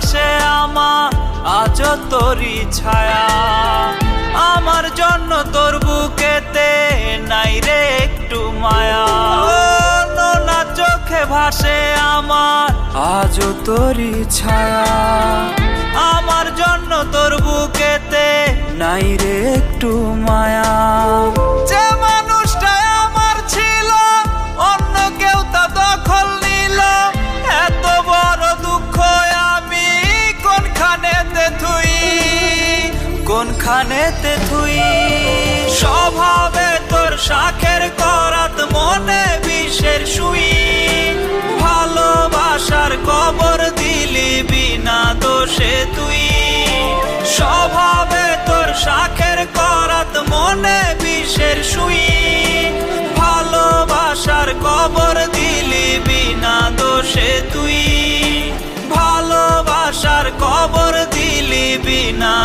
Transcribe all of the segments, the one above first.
আমার আজ তোরই ছায়া। আমার জন্য তোর বুকেতে নাই রে একটু মায়া। নোনা চোখে ভাসে আমার আজ তোরই ছায়া। আমার জন্য তোর বুকেতে নাই রে একটু মায়া। কোনখানেতে তুই স্বভাবে তোর শাখের করাত মনে বিশের শুই ভালোবাসার কবর দিলি বিনা দোষে তুই। স্বভাবে তোর শাখের করাত মনে বিশের শুই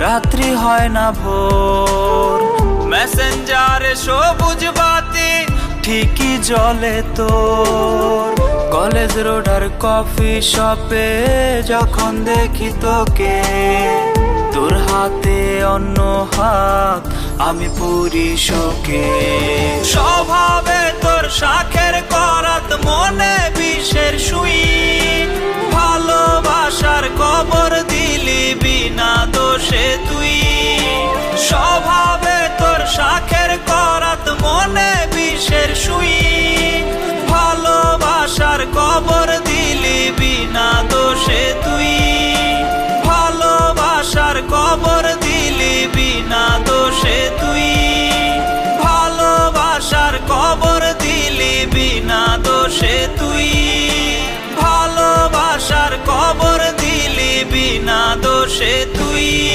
রাত্রি হয় না ভোর। মেসেঞ্জারে সবুজ বাতি ঠিকই জলে তোর। কলেজ রোড আর কফি শপে যখন দেখি তোকে, তোর হাতে অন্য হাত, আমি পুরি শোকে। স্বভাবে তোর শাখের করাত মনে বিষের শুই দোষে তুই